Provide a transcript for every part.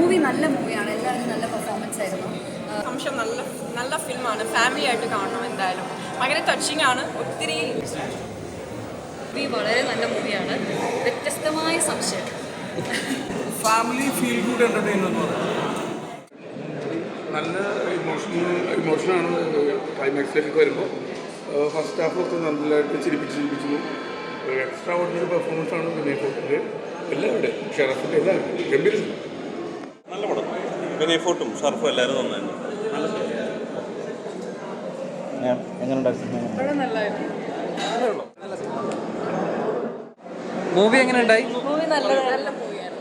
Movie നല്ല മൂവിയാണ് എല്ലാവരും നല്ല പെർഫോമൻസ് ആയിരുന്നു. സംശയം അംശം നല്ല നല്ല ഫിലിമാണ് ഫാമിലി ആയിട്ട് കാണണം എന്തായാലും. ഭയങ്കര ടച്ചിങ് ആണ് ഒത്തിരി മൂവി വളരെ നല്ല മൂവിയാണ്. വ്യത്യസ്തമായ സംശയം. ഫാമിലി ഫീൽ ഗുഡ് എന്റർടൈൻമെന്റ് നല്ല ഇമോഷണൽ ഇമോഷനാണ് ക്ലൈമാക്സിലേക്ക് വരുമ്പോൾ ഫസ്റ്റ് ഹാഫ് ഹാഫൊക്കെ നല്ലതായിട്ട് ചിരിപ്പിച്ച് ചിരിപ്പിച്ചു എക്സ്ട്രാ ഓർഡിനറി പെർഫോമൻസ് ആണ് വിനയ് ഫോർട്ടിന്റെ എല്ലാവരുടെ ഷെറഫിന്റെ എല്ലാവരും ഗംഭീര വിനയ് ഫോട്ടും സർഫും എല്ലാവരും നന്നായിരുന്നു മൂവി എങ്ങനെ ഉണ്ടായി മൂവി നല്ല നല്ല മൂവിയാണ്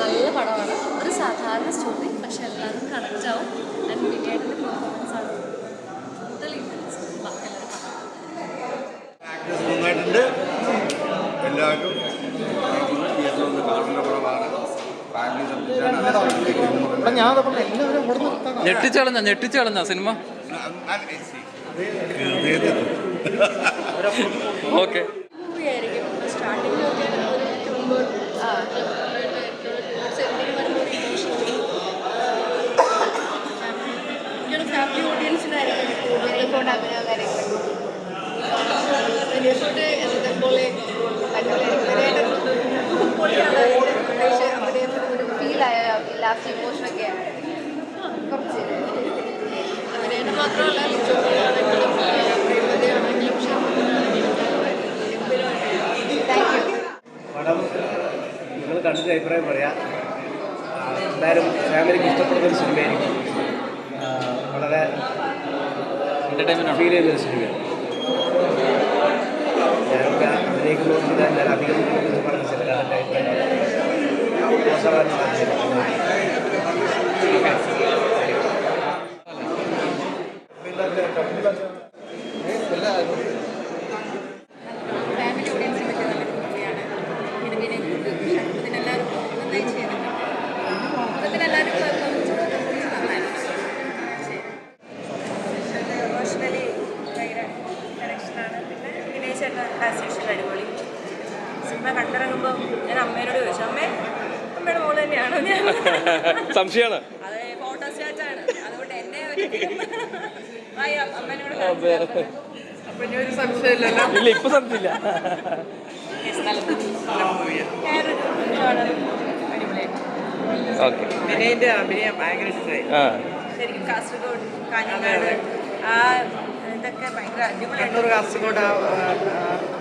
നല്ല പടമാണ്. ഒരു സാധാരണ സ്റ്റോറി പക്ഷെ എല്ലാവരും കണക്റ്റ് ആവും ആൻഡ് വിനയായിട്ടിന്റെ പെർഫോമൻസ് ആണ് ടോട്ടലി ബാക്കിയെല്ലാവരും ആക്ടേഴ്സ് നന്നായിട്ടുണ്ട് എല്ലാവരും തിയേറ്ററിൽ ഒന്ന് കാണേണ്ട പടമാണ് ഫാമിലി സംബന്ധിച്ചാണ് ഞെട്ടിച്ചളഞ്ഞ ഞെട്ടിച്ചളഞ്ഞ സിനിമ. ഓക്കെ സ്റ്റാർട്ടിങ്ങിലൊക്കെ ഒരു മുമ്പ് ആ സെന്റിന് വരുമ്പോൾ ഇമോഷണൽ ഫാമിലി ഓഡിയൻസിനായിരിക്കും കൂടുതൽ കൊണ്ട് അഭിനയ കാര്യങ്ങളൊക്കെ ഷൂട്ട് പോലെ ഫീലായ ലാസ്റ്റ് ഇമോഷനൊക്കെ കുറച്ച് അഭിനയം മാത്രമല്ല ലിജോയാണെങ്കിലും താങ്ക് യു പടം നിങ്ങൾ കണ്ടിട്ട് അഭിപ്രായം പറയാം. എന്തായാലും ഫാമിലിക്ക് ഇഷ്ടപ്പെടുന്ന ഒരു സിനിമയായിരിക്കും. വളരെ എന്റർടൈൻമെന്റ് ഫീൽ ചെയ്യുന്ന ഒരു സിനിമയാണ്. ഞാനൊക്കെ അതിലേക്ക് നോക്കിയിട്ട് ഞാൻ അധികം പറഞ്ഞ ചില കാരണം എന്റെ അഭിപ്രായം മോശമാകാൻ സാധ്യതയില്ല ഫാമിലി ഓഡിയൻസിന് പറ്റിയ നല്ലൊരു മൂവിയാണ് ഇത് പിന്നെ ഇതിനെല്ലാവരും നന്നായി ചെയ്തിട്ടുണ്ട് ഇതിനെല്ലാവരും ഇമോഷണലി ഭയങ്കര കണക്ഷനാണ് പിന്നെ വിനയ് ചേട്ടൻ ആസ് യൂഷ്വൽ അടിപൊളി സിനിമ കണ്ടിറങ്ങുമ്പോൾ ഞാൻ അമ്മേനോട് ചോദിച്ചു അമ്മേ അമ്മയുടെ മോൾ തന്നെയാണോ ഞാൻ സംശയമാണ് അതെ ഫോട്ടോ സ്റ്റാറ്റാണ് അതുകൊണ്ട് എന്നെ ഒരിക്കലും ആയി അമ്മേനോട് കാണിച്ചു. അപ്പൊ ഇനി ഒരു സംശയമില്ലല്ലോ. ഇല്ല ഇപ്പൊ സംശയമില്ല. ഓക്കെ. വിനയന്റെ അഭിനയം ഭയങ്കര ഇഷ്ടമായി. ആ. ശരിക്കും കാസർഗോഡ് കാഞ്ഞങ്ങാട്. ആ ഇതൊക്കെ ഭയങ്കര കണ്ണൂർ അടിപൊളിയായിട്ട് കാസർഗോഡ് ആ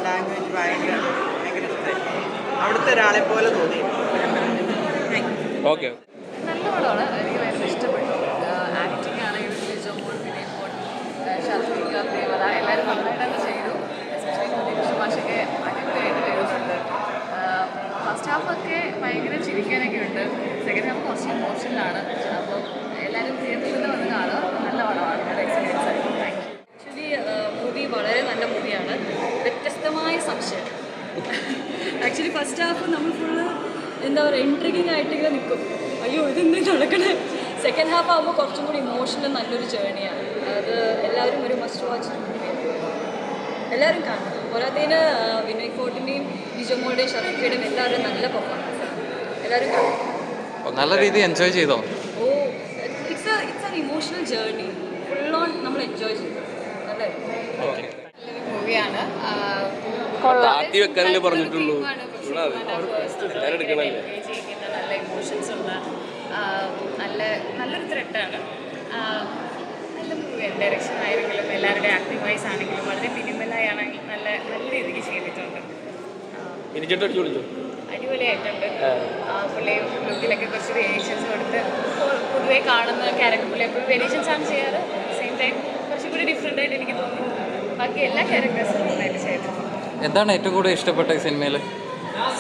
ലാംഗ്വേജ് ഭയങ്കര ഭയങ്കര ഇഷ്ടമായി. അവിടുത്തെ ഒരാളെ പോലെ തോന്നി ഓക്കെ. പടമാണ് എനിക്ക് ഭയങ്കര ഇഷ്ടപ്പെട്ടു. ആക്ടിങ് ആണെങ്കിലും ലിജോ മോൾ വിനയ് മോൾ ഷർഫിക്ക ദേവത എല്ലാവരും നന്നായിട്ടൊക്കെ ചെയ്തു. എസ്പെഷ്യലി ദിനേഷ് മാഷൊക്കെ അടിപൊളിയായിട്ട് വരുന്നുണ്ട് ഫസ്റ്റ് ഹാഫൊക്കെ ഭയങ്കര ചിരിക്കാനൊക്കെ ഉണ്ട്. സെക്കൻഡ് ഹാഫ് കുറച്ച് ഇമോഷനിലാണ് അപ്പോൾ എല്ലാവരും തിയേറ്ററിൽ നിന്ന് വന്ന് കാണുക. നല്ല പടമാണ്. എക്സ്പീരിയൻസ് ആയിരുന്നു. താങ്ക് ആക്ച്വലി മൂവി വളരെ നല്ല മൂവിയാണ് വ്യത്യസ്തമായ സംശയം. ആക്ച്വലി ഫസ്റ്റ് ഹാഫ് നമ്മൾ ഫുള്ള് എന്താ പറയുക ഇൻട്രിഗിങ് ആയിട്ടിങ്ങനെ നിൽക്കും. അയ്യോ ഇതെന്ത് നടക്കണേ? സെക്കൻഡ് ഹാഫ് ആകുമ്പോൾ കുറച്ചും കൂടി ഇമോഷണൽ നല്ലൊരു ജേണിയാണ് അത് എല്ലാവരും ഒരു മസ്റ്റ് വാച്ച് എല്ലാവരും കാണണം. പോരാത്തതിന് വിനോയ് വിനയ് ഫോർട്ടിന്റെയും ബിജോമോളുടെയും ഷർഫിയുടെയും എല്ലാവരും നല്ല പെർഫോമൻസ് എല്ലാവരും കാണും നല്ല രീതിയിൽ എൻജോയ് ചെയ്തോ? ഓ it's it's an emotional journey full on നമ്മൾ എൻജോയ് ചെയ്തു. അല്ലേ? ഓക്കെ മൂവിയാണ് വെക്കാനല്ലേ പറഞ്ഞിട്ടുള്ളൂ. എടുക്കണല്ലേ? നല്ല നല്ലൊരു ത്രെട്ടാണ് നല്ല മൂവി ഡയറക്ഷൻ ആയിരുന്നെങ്കിലും എല്ലാവരുടെ ആക്ടിംഗ് വൈസ് ആണെങ്കിലും വളരെ മിനിമലായി ആണെങ്കിൽ നല്ല നല്ല രീതിക്ക് ചെയ്തിട്ടുണ്ട്. അടിപൊളിയായിട്ടുണ്ട്. പുള്ളി ലുക്കിലൊക്കെ കുറച്ച് വേരിയേഷൻസ് കൊടുത്ത് പൊതുവേ കാണുന്ന ക്യാരക്ടർ പുള്ളി എപ്പോഴും വേരിയേഷൻസ് ആണ് ചെയ്യാറ്. സെയിം ടൈം കുറച്ചും കൂടി ഡിഫറെന്റ് ആയിട്ട് എനിക്ക് തോന്നി ബാക്കി എല്ലാ ക്യാരക്ടേഴ്സും നന്നായിട്ട് ചെയ്തിട്ടുണ്ട്. എന്താണ് ഏറ്റവും കൂടുതൽ ഇഷ്ടപ്പെട്ട സിനിമയിൽ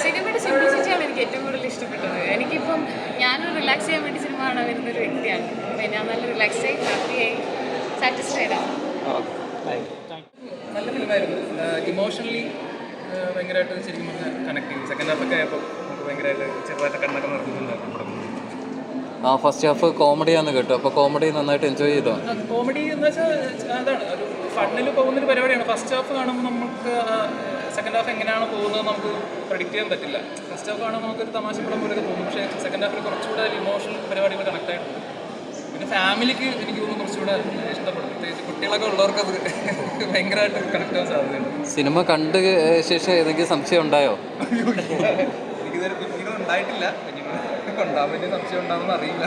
സിനിമയിൽ സിനിമയുടെ സിംപ്ലിസിറ്റിയാണ് എനിക്ക് ഏറ്റവും കൂടുതൽ ഇഷ്ടപ്പെട്ടത്. എനിക്കിപ്പം ഞാനൊരു റിലാക്സ് ചെയ്യാൻ വേണ്ടി സിനിമ കാണാൻ വരുന്ന ഒരു വ്യക്തിയാണ്. അപ്പം ഞാൻ നല്ല റിലാക്സ് ആയി ഹാപ്പി ആയി സാറ്റിസ്ഫൈഡ് ആണ്. നല്ല ഫിലിമായിരുന്നു. ഇമോഷണലി ഭയങ്കരമായിട്ട് ശരിക്കും പറഞ്ഞാൽ കണക്ട് ചെയ്തു. സെക്കൻഡ് ഹാഫൊക്കെ ആയപ്പോൾ നമുക്ക് ഭയങ്കരമായിട്ട് ചെറുതായിട്ട് കണ്ണൊക്കെ നടക്കുന്നുണ്ടായിരുന്നു ആ ഫസ്റ്റ് ഹാഫ് കോമഡിയാന്ന് കേട്ടോ. അപ്പോൾ കോമഡി നന്നായിട്ട് എൻജോയ് ചെയ്തോ? കോമഡി എന്ന് വെച്ചാൽ അതാണ്. ഒരു ഫണ്ണിൽ പോകുന്നൊരു പരിപാടിയാണ്. ഫസ്റ്റ് ഹാഫ് കാണുമ്പോൾ നമുക്ക് സെക്കൻഡ് ഹാഫ് എങ്ങനെയാണ് പോകുന്നത് നമുക്ക് പ്രഡിക്റ്റ് ചെയ്യാൻ പറ്റില്ല. ഫസ്റ്റ് ഹാഫ് ആണ് നമുക്കൊരു തമാശ പടം പോലെയൊക്കെ തോന്നും. പക്ഷേ സെക്കൻഡ് ഹാഫിൽ കുറച്ചുകൂടെ ഇമോഷണൽ പരിപാടികൾ കണക്ട് ആയിട്ടുണ്ട്. പിന്നെ ഫാമിലിക്ക് എനിക്ക് തോന്നുന്നു കുറച്ചുകൂടെ ഇഷ്ടപ്പെടും. പ്രത്യേകിച്ച് കുട്ടികളൊക്കെ ഉള്ളവർക്ക് അത് ഭയങ്കരമായിട്ട് കണക്ട് ആവാൻ സാധ്യതയുണ്ട്. സിനിമ കണ്ട ശേഷം ഏതെങ്കിലും സംശയം ഉണ്ടായോ? എനിക്കിതുവരെ കുഞ്ഞിനും ഉണ്ടായിട്ടില്ല. സംശയം ഉണ്ടാവുമെന്ന് അറിയില്ല.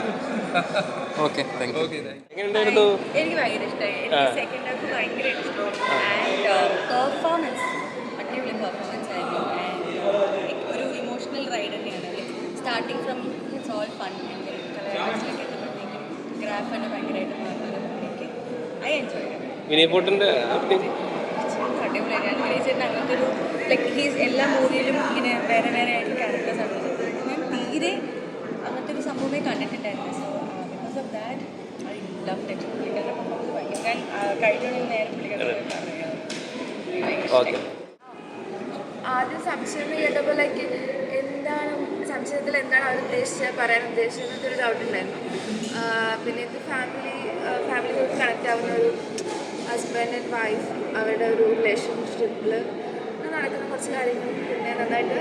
Okay thank you okay thank എങ്ങനെയുണ്ടായിരുന്നു എനിക്ക് ഭയങ്കര ഇഷ്ടമായി എനിക്ക് സെക്കൻഡ് ഹാഫ് ഭയങ്കര ഇഷ്ടമാണ്. ആൻഡ് പെർഫോമൻസ് അടിപൊളി പെർഫോമൻസ് ആയിരുന്നു ആൻഡ് ഒരു ഇമോഷണൽ റൈഡ് തന്നെയാണ് starting from it's all fun കലാകാരത്തിലേക്ക് എത്തുമ്പോഴത്തേക്കും ഗ്രാഫ് തന്നെ ഭയങ്കരമായിട്ട് മാറുന്നതിലേക്ക് ഐ എൻജോയ് വിനയ് അടിപൊളിയായിരുന്നു വിളിച്ചിട്ട് അങ്ങനത്തെ ഒരു ലൈക്ക് ഹീസ് എല്ലാ മൂവിയിലും ഇങ്ങനെ വേറെ വേറെ ആയിട്ട് ക്യാരക്ടേഴ്സ് ആണ് ഞാൻ തീരെ അങ്ങനത്തെ ഒരു സംഭവമേ കണ്ടിട്ടുണ്ടായിരുന്നു so because of that I love text പുള്ളിക്കാരുടെ performance ഭയങ്കര ഞാൻ കഴിഞ്ഞ നേരം പുള്ളിക്കാരുടെ ഓക്കെ. ആദ്യം സംശയം കേട്ടപ്പോൾ ലൈക്ക് എന്താണ് സംശയത്തിൽ എന്താണ് അവർ ഉദ്ദേശിച്ചത് പറയാൻ ഉദ്ദേശിച്ചത് എന്നൊരു ഡൗട്ട് ഉണ്ടായിരുന്നു. പിന്നെ ഇത് ഫാമിലി ഫാമിലിയോട് കണക്റ്റ് ആവുന്ന ഒരു ഹസ്ബൻഡ് ആൻഡ് വൈഫ് അവരുടെ ഒരു റിലേഷൻഷിപ്പിൽ നടക്കുന്ന കുറച്ച് കാര്യങ്ങൾ പിന്നെ നന്നായിട്ട്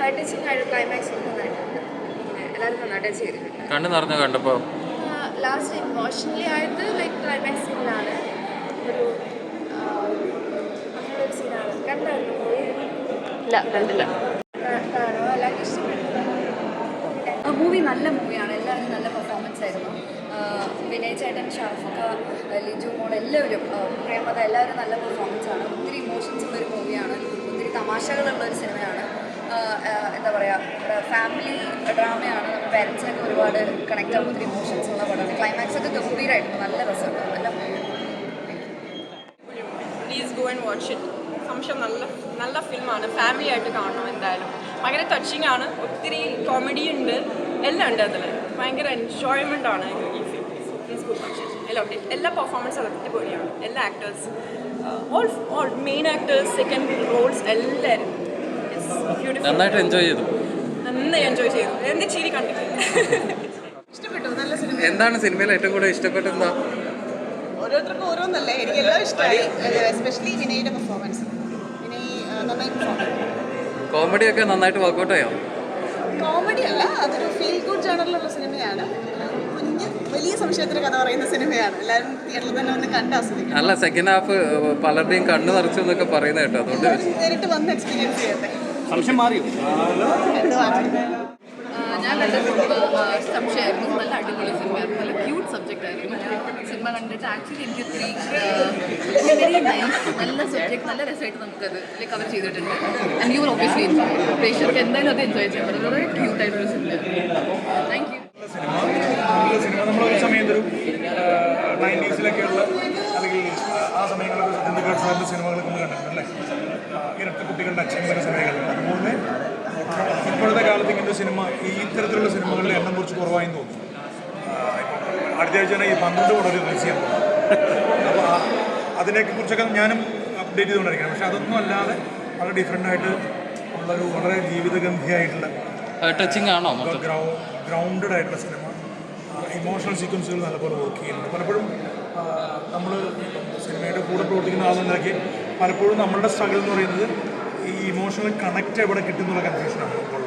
ഹൈ ടച്ചിങ് ആയിട്ട് ക്ലൈമാക്സ് നന്നായിട്ടുണ്ട് പിന്നെ എല്ലാവരും നന്നായിട്ട് ചെയ്തിട്ടുണ്ട്. കണ്ടു നിറഞ്ഞു കണ്ടപ്പോൾ ലാസ്റ്റ് ഇമോഷണലി ആയിട്ട് ലൈക്ക് ക്ലൈമാക്സ് ഒരു സീനാണ് കണ്ടായിരുന്നു? ഇല്ല കണ്ടില്ല. മൂവി നല്ല മൂവിയാണ് എല്ലാവരും നല്ല പെർഫോമൻസ് ആയിരുന്നു. വിനയ് ചേട്ടൻ ഷാഫക്ക ലിജു മോൾ എല്ലാവരും പ്രേമത എല്ലാവരും നല്ല പെർഫോമൻസ് ആണ്. ഒത്തിരി ഇമോഷൻസ് ഉള്ള ഒരു മൂവിയാണ് ഒത്തിരി തമാശകളുള്ള ഒരു സിനിമയാണ്. എന്താ പറയുക ഫാമിലി ഡ്രാമയാണ് നമ്മുടെ പേരൻസിനൊക്കെ ഒരുപാട് കണക്ട് ആകുന്ന ഒത്തിരി ഇമോഷൻസ് ഉള്ള പടമാണ്. ക്ലൈമാക്സ് ഒക്കെ ഗംഭീരമായിരുന്നു നല്ല രസമുണ്ട്. നല്ല മൂവിയാണ് please go and watch it സംശയം നല്ല നല്ല ഫിലിമാണ് ഫാമിലി ആയിട്ട് കാണണം എന്തായാലും. ഭയങ്കര ടച്ചിങ് ആണ്. ഒത്തിരി കോമഡി ഉണ്ട്. എല്ലാം ഉണ്ട് അതിൽ ഭയങ്കര എൻജോയ്മെന്റ് ആണ് ഈ എല്ലാം എല്ലാ പെർഫോമൻസ് അടിപൊളിയാണ്. എല്ലാ actors all all main actors second roles എല്ലാവരും ബ്യൂട്ടിഫുൾ നന്നായിട്ട് എൻജോയ് ചെയ്തു. നന്നായി എൻജോയ് ചെയ്തു. എന്റെ ചിരി കണ്ടിട്ടില്ല ഇഷ്ടപ്പെട്ടു. നല്ല സിനിമ എന്താണ് സിനിമയിൽ ഏറ്റവും കൂടുതൽ ഇഷ്ടപ്പെട്ടത് ഓരോരുത്തർക്കും ഓരോന്നല്ലേ. എനിക്ക് എല്ലാം ഇഷ്ടമായി. എസ്പെഷ്യലി വിനയുടെ പെർഫോമൻസ് വിനയ് ഒക്കെ കോമഡിയൊക്കെ നന്നായിട്ട് വർക്ക്ഔട്ട് ആയോ കോമഡി അല്ല അതൊരു ഫീൽ ഗുഡ് ജേണറിലുള്ള സിനിമയാണ്. ഒരു കുഞ്ഞ് വലിയ സംശയത്തിന് കഥ പറയുന്ന സിനിമയാണ്. എല്ലാവരും തിയേറ്ററിൽ തന്നെ ഒന്ന് കണ്ട് അല്ല സെക്കൻഡ് ഹാഫ് പലരുടെയും കണ്ണു നിറച്ചു എന്നൊക്കെ പറയുന്ന കേട്ടോ അതുകൊണ്ട് നേരിട്ട് വന്ന് എക്സ്പീരിയൻസ് ചെയ്യട്ടെ. സംശയം മാറിയോ? ഞാൻ കണ്ട സംശയമായിരുന്നു. നല്ല അടിപൊളി സിനിമയായിരുന്നു നല്ല ക്യൂട്ട് സബ്ജക്റ്റ് ആയിരുന്നു കണ്ടിട്ട് ആക്ച്വലി എനിക്ക് ഒത്തിരി വെരി നൈസ് നല്ല സബ്ജക്ട് നല്ല രസമായിട്ട് നമുക്കത് കവർ ചെയ്തിട്ടുണ്ട്. ആൻഡ് യു ഒബ്വിയസ്ലി എൻജോയ് പ്രേക്ഷകർക്ക് എന്തായാലും അത് എൻജോയ് ചെയ്യാൻ പറ്റും വളരെ ക്യൂട്ട് ആയിട്ടൊരു സിനിമ താങ്ക് യു സിനിമ സിനിമ നമ്മളൊരു സമയത്തൊരു അല്ലെങ്കിൽ ആ സിനിമകളൊക്കെ നമ്മൾ ഇരട്ട അതുപോലെ ഇപ്പോഴത്തെ കാലത്ത് ഇങ്ങനത്തെ സിനിമ ഈ ഇത്തരത്തിലുള്ള സിനിമകളുടെ എണ്ണം കുറച്ച് കുറവായി തോന്നുന്നു. അടുത്ത ആഴ്ച ഈ പന്ത്രണ്ട് കൂടെ റിലീസ് ചെയ്യാൻ അപ്പോൾ അതിനൊക്കെ അതിനെയൊക്കെ കുറിച്ചൊക്കെ ഞാനും അപ്ഡേറ്റ് ചെയ്തുകൊണ്ടിരിക്കണം പക്ഷെ അതൊന്നും അല്ലാതെ വളരെ ഡിഫറെന്റ് ആയിട്ട് ഉള്ളൊരു വളരെ ജീവിതഗന്ധിയായിട്ടുള്ള ടച്ചിങ് ആണോ ഗ്രൗണ്ടഡ് ആയിട്ടുള്ള സിനിമ ഇമോഷണൽ സീക്വൻസുകൾ നല്ലപോലെ വർക്ക് ചെയ്യുന്നുണ്ട്. പലപ്പോഴും നമ്മൾ സിനിമയുടെ കൂടെ പ്രവർത്തിക്കുന്ന ആളെന്നൊക്കെ പലപ്പോഴും നമ്മളുടെ സ്ട്രഗിൾ എന്ന് പറയുന്നത് ഈ ഇമോഷണൽ കണക്റ്റ് എവിടെ കിട്ടുന്നുള്ള കൺഫ്യൂഷനാണ് ഇപ്പോൾ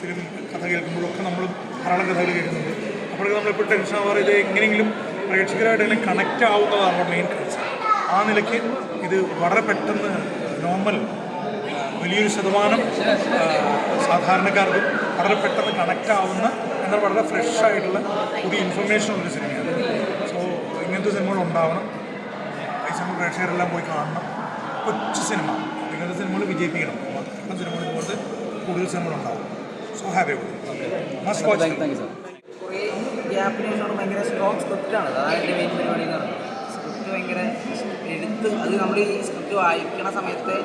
ഫിലിം കഥ കേൾക്കുമ്പോഴൊക്കെ നമ്മൾ ധാരാളം കഥകൾ കേൾക്കുന്നുണ്ട്. അപ്പോഴൊക്കെ നമ്മളിപ്പോൾ ടെൻഷൻ ആവാറ് ഇത് എങ്ങനെയെങ്കിലും പ്രേക്ഷകരായിട്ട് കണക്റ്റ് ആവുന്നതാണ് മെയിൻ കൺസേൺ ആ നിലയ്ക്ക് ഇത് വളരെ പെട്ടെന്ന് നോർമൽ വലിയൊരു ശതമാനം സാധാരണക്കാർക്കും വളരെ പെട്ടെന്ന് കണക്റ്റ് ആവുന്ന എന്നാൽ വളരെ ഫ്രഷ് ആയിട്ടുള്ള പുതിയ ഇൻഫർമേഷൻ ഉള്ളൊരു സിനിമയാണ് സോ ഇങ്ങനത്തെ സിനിമകൾ ഉണ്ടാവണം. ഈ സിനിമ പ്രേക്ഷകരെല്ലാം പോയി കാണണം. കൊച്ചു സിനിമ ഇങ്ങനത്തെ സിനിമകൾ വിജയിപ്പിക്കണം. സിനിമകൾ ഇതുപോലത്തെ കൂടുതൽ സിനിമകൾ ഉണ്ടാവും. സോ ഹാപ്പി മസ്റ്റ് വാച്ച് കുറേ ഗ്യാപ്പിന് ശേഷമാണ് ഭയങ്കര സ്ട്രോങ് സ്ക്രിപ്റ്റാണ് അതാണ് എന്റെ മെയിൻ പരിപാടി എന്ന് പറയുന്നത് സ്ക്രിപ്റ്റ് ഭയങ്കര എഴുത്ത് അത് നമ്മൾ ഈ സ്ക്രിപ്റ്റ് വായിക്കണ സമയത്ത്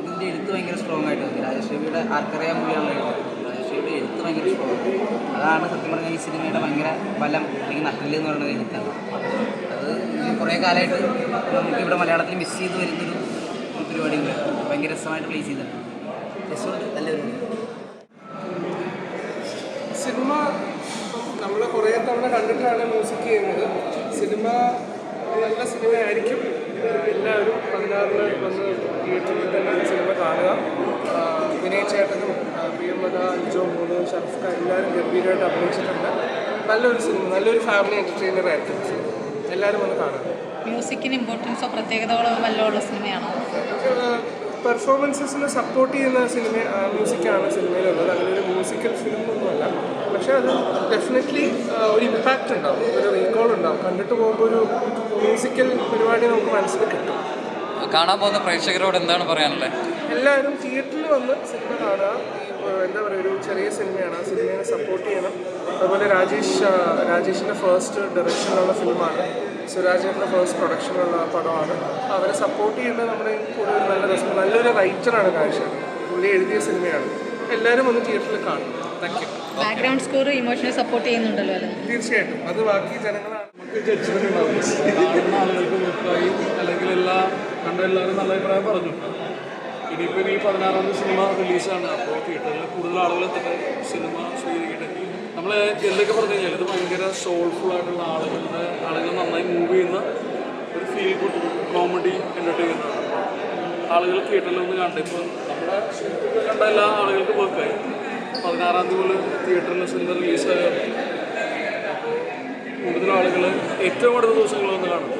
ഇതിന്റെ എഴുത്ത് ഭയങ്കര സ്ട്രോങ് ആയിട്ട് തോന്നി രാജശ്രീയുടെ ആർക്കറിയാൻ മൂവിയാണ് രാജശ്രീയുടെ എഴുത്ത് ഭയങ്കര സ്ട്രോങ് അതാണ് സത്യം പറഞ്ഞാൽ ഈ സിനിമയുടെ ഭയങ്കര ബലം അല്ലെങ്കിൽ നട്ടിൽ എന്ന് പറയുന്നത് എഴുത്താണ് അത് കുറേ കാലമായിട്ട് നമുക്ക് ഇവിടെ മലയാളത്തിൽ മിസ് ചെയ്ത് വരുന്നൊരു പരിപാടിയുണ്ട് ഭയങ്കര രസമായിട്ട് പ്ലേസ് ചെയ്തിട്ടുണ്ട്. രസമുണ്ട് നല്ലൊരു സിനിമ നമ്മൾ കുറേ തവണ കണ്ടിട്ടാണ് മ്യൂസിക് ചെയ്യുന്നത്. സിനിമ നല്ല സിനിമയായിരിക്കും. എല്ലാവരും പതിനാറിന് വന്ന് തിയേറ്ററിൽ തന്നെ സിനിമ കാണുക. വിനയ് ചേട്ടനും പ്രിയമത അഞ്ചോ മൂന്ന് ഷർഫ്ക എല്ലാവരും ഗംഭീരമായിട്ട് അഭിനയിച്ചിട്ടുണ്ട്. നല്ലൊരു സിനിമ നല്ലൊരു ഫാമിലി എന്റർടൈനർ ആയിരിക്കും. എല്ലാവരും വന്ന് കാണുക. മ്യൂസിക്കിന് ഇമ്പോർട്ടൻസോ പ്രത്യേകതകളോ വല്ലതുള്ള സിനിമയാണോ? പെർഫോമൻസസിനെ സപ്പോർട്ട് ചെയ്യുന്ന സിനിമ മ്യൂസിക്കാണ് സിനിമയിലുള്ളത്. അങ്ങനെ ഒരു മ്യൂസിക്കൽ ഫിലിം ഒന്നുമല്ല. പക്ഷെ അത് ഡെഫിനറ്റ്ലി ഒരു ഇമ്പാക്റ്റ് ഉണ്ടാവും. ഒരു റീകോൾ ഉണ്ടാവും. കണ്ടിട്ട് പോകുമ്പോൾ ഒരു മ്യൂസിക്കൽ പരിപാടി നമുക്ക് മനസ്സിൽ കിട്ടും. കാണാൻ പോകുന്ന പ്രേക്ഷകരോട് എന്താണ് പറയാനുള്ളത് എല്ലാവരും തിയേറ്ററിൽ വന്ന് സിനിമ കാണുക. ഈ എന്താ പറയുക ഒരു ചെറിയ സിനിമയാണ്. ആ സിനിമയെ സപ്പോർട്ട് ചെയ്യണം. അതുപോലെ രാജേഷ് രാജേഷിന്റെ ഫസ്റ്റ് ഡയറക്ഷനിലുള്ള ഫിലിമാണ് സുരാജേന്റെ ഫസ്റ്റ് പ്രൊഡക്ഷനുള്ള പടമാണ്. അവരെ സപ്പോർട്ട് ചെയ്യുന്നത് നമ്മുടെ കൂടുതൽ ഒരു നല്ല രസം നല്ലൊരു റൈറ്ററാണ് കാഴ്ച. പുള്ളി എഴുതിയ സിനിമയാണ്. എല്ലാവരും ഒന്ന് തിയേറ്ററിൽ കാണും thank you background score emotional support ചെയ്യുന്നുണ്ടല്ലോ അല്ലേ? തീർച്ചയായിട്ടും. അത് ബാക്കി ജനങ്ങളാണ്. നമുക്ക് ജഡ്ജ്മെന്റ് ഉണ്ടാവും ആളുകൾക്ക് മുക്കായി അല്ലെങ്കിൽ എല്ലാ കണ്ട എല്ലാവരും നല്ല അഭിപ്രായം പറഞ്ഞു. ഇനിയിപ്പോൾ ഈ പതിനാറാമത് സിനിമ റിലീസാണ്. അപ്പോൾ തിയേറ്ററിൽ കൂടുതൽ ആളുകൾ സിനിമ സ്വീകരിക്കട്ടെ? നമ്മൾ എന്തൊക്കെ പറഞ്ഞു കഴിഞ്ഞാൽ ഇത് ഭയങ്കര സോൾഫുൾ ആയിട്ടുള്ള ആളുകളുടെ ആളുകൾ നന്നായി മൂവ് ചെയ്യുന്ന ഒരു ഫീൽ ഗുഡ് കോമഡി ആണ്. ആളുകൾ തിയേറ്ററിൽ ഒന്ന് കണ്ടു ഇപ്പോൾ നമ്മുടെ കണ്ട എല്ലാ ആളുകൾക്കും വർക്കായി പതിനാറാം തീയതി മുതൽ തിയേറ്ററിൽ സിനിമ റിലീസായ കൂടുതൽ ആളുകൾ ഏറ്റവും അടുത്ത ദിവസങ്ങളിൽ വന്ന് കാണും.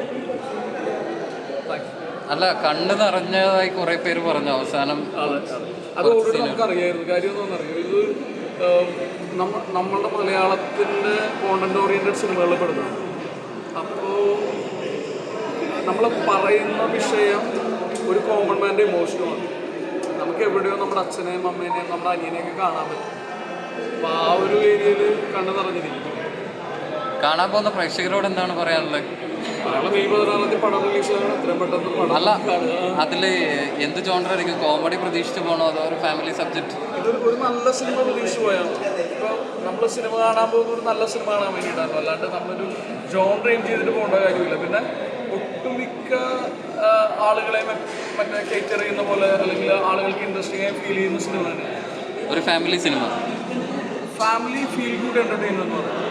അല്ല കണ്ണ് നിറഞ്ഞതായി കുറെ പേര് പറഞ്ഞു അവസാനം അതെ അതെ. അത് ഓൾറെഡി നമുക്ക് അറിയായിരുന്നു കാര്യം ഒന്നും അറിയാം? ഇത് നമ്മ നമ്മളുടെ മലയാളത്തിന്റെ കോണ്ടന്റ് ഓറിയന്റഡ് സിനിമകളിൽ പെടുന്നതാണ്. അപ്പോൾ നമ്മൾ പറയുന്ന വിഷയം ഒരു കോമൺ മാന്റെ ഇമോഷനുമാണ് നമുക്ക് എവിടെയോ നമ്മുടെ അച്ഛനെയും അമ്മേനെയും നമ്മുടെ അനിയനെയൊക്കെ കാണാൻ പറ്റും. അപ്പോൾ ആ ഒരു ഏരിയയിൽ കണ്ണു നിറഞ്ഞിരിക്കും. കാണാൻ പോകുന്ന പ്രേക്ഷകരോട് എന്താണ് പറയാനുള്ളത്? അല്ല അതിൽ അതിൽ എന്ത് ജോണ്ടറായിരിക്കും കോമഡി പ്രതീക്ഷിച്ച് പോകണോ അതോ ഒരു ഫാമിലി സബ്ജക്റ്റ് ഇതൊരു ഒരു നല്ല സിനിമ റിലീസ് പോയാണ്. ഇപ്പോൾ നമ്മൾ സിനിമ കാണാൻ പോകുന്ന ഒരു നല്ല സിനിമ കാണാൻ വേണ്ടിയിട്ടാണ്. അല്ലാണ്ട് നമ്മളൊരു ജോൺ റേഞ്ച് ചെയ്തിട്ട് പോകേണ്ട കാര്യമില്ല. പിന്നെ ഒട്ടുമിക്ക ആളുകളെ ആളുകളെയും മറ്റേ കേറ്റർ ചെയ്യുന്ന പോലെ അല്ലെങ്കിൽ ആളുകൾക്ക് ഇൻട്രസ്റ്റിംഗ് ആയി ഫീൽ ചെയ്യുന്ന സിനിമ തന്നെ ഒരു ഫാമിലി സിനിമ ഫാമിലി ഫീൽ ഗുഡ് എന്റർടൈൻമെന്റ് എന്ന് പറയുന്നത്.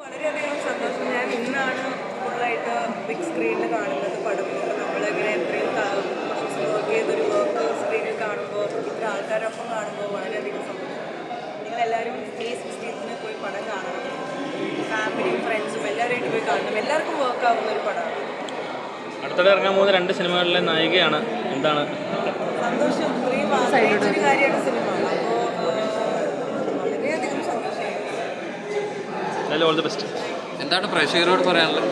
വളരെയധികം സന്തോഷം ഞാൻ ഇന്നാണ് ഫുള്ളായിട്ട് ബിഗ് സ്ക്രീനിൽ കാണുന്നത് പടം നമ്മളിങ്ങനെ എത്രയും വർക്ക് ചെയ്തൊരു വർക്ക് സ്ക്രീനിൽ കാണുമ്പോൾ ഇത്ര ആൾക്കാരൊപ്പം കാണുമ്പോൾ വളരെയധികം സന്തോഷം. നിങ്ങളെല്ലാവരും മെയ് സിക്സ്റ്റീൻത്തിന് പോയി പടം കാണണം. ഫാമിലിയും ഫ്രണ്ട്സും എല്ലാവരുമായിട്ട് പോയി കാണണം. എല്ലാവർക്കും വർക്ക് ആവുന്ന ഒരു പടമാണ്. അടുത്തിടെ ഇറങ്ങാൻ പോകുന്ന രണ്ട് സിനിമകളിലെ നായികയാണ് എന്താണ്? സന്തോഷം ഇത്രയും ആഗ്രഹിച്ചൊരു കാര്യമാണ് സിനിമ. അപ്പോൾ വളരെയധികം സന്തോഷമായി. ഓൾ ദി ബെസ്റ്റ് എന്താണ് പ്രേക്ഷകരോട് പറയാനുള്ളത്?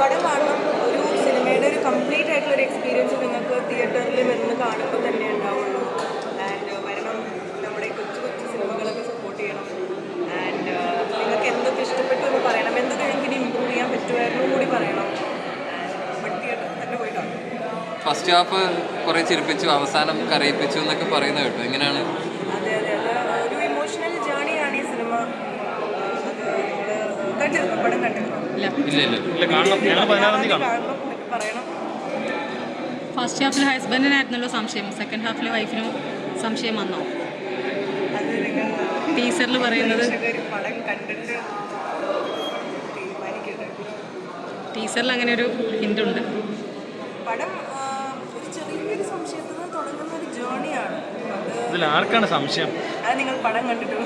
പടം കാണണം ഒരു സിനിമയുടെ ഒരു കംപ്ലീറ്റ് ആയിട്ടുള്ള ഒരു എക്സ്പീരിയൻസ് നിങ്ങൾക്ക് തിയേറ്ററിൽ വരുന്ന കാണുമ്പോൾ തന്നെ ഉണ്ടാവുള്ളൂ. ആൻഡ് വരണം. നമ്മുടെ കൊച്ചു കൊച്ചു സിനിമകളൊക്കെ സപ്പോർട്ട് ചെയ്യണം. ആൻഡ് നിങ്ങൾക്ക് എന്തൊക്കെ ഇഷ്ടപ്പെട്ടു എന്ന് പറയണം. എന്തൊക്കെ നിങ്ങൾക്ക് ഇനി ഇമ്പ്രൂവ് ചെയ്യാൻ പറ്റുമായിരുന്നു കൂടി പറയണം. ബട്ട് തിയേറ്ററിൽ തന്നെ ഫസ്റ്റ് ഹാഫ് കുറേ ചിരിപ്പിച്ചു അവസാനം കരയിപ്പിച്ചു എന്നൊക്കെ പറയുന്നത് കേട്ടു. എങ്ങനെയാണ് അതെ അതെ അത് ഒരു ഇമോഷണൽ ജേണിയാണ് ഈ സിനിമ അത് നിങ്ങൾ കണ്ടിരുന്നു പടം കണ്ടിരുന്നു ഇല്ല ഇല്ല. ഇല്ല കാണണം. ഞങ്ങൾ പതിനാറാം തീയതി കാണാം ഫസ്റ്റ് ഹാഫിൽ ഹസ്ബൻഡിനായിരുന്നല്ലോ സംശയം. സെക്കൻഡ് ഹാഫിൽ വൈഫിനും സംശയം വന്നോ? ടീച്ചറിൽ പറയുന്നത് ടീച്ചറിൽ അങ്ങനെ ഒരു ഹിന്റ് ഉണ്ട്. പടം ഒരു ചെറിയൊരു സംശയത്തിൽ നിന്ന് തുടങ്ങുന്ന ഒരു ജേണിയാണ് അത് ഇതിൽ ആർക്കാണ് സംശയം? അത് നിങ്ങൾ പടം കണ്ടിട്ട്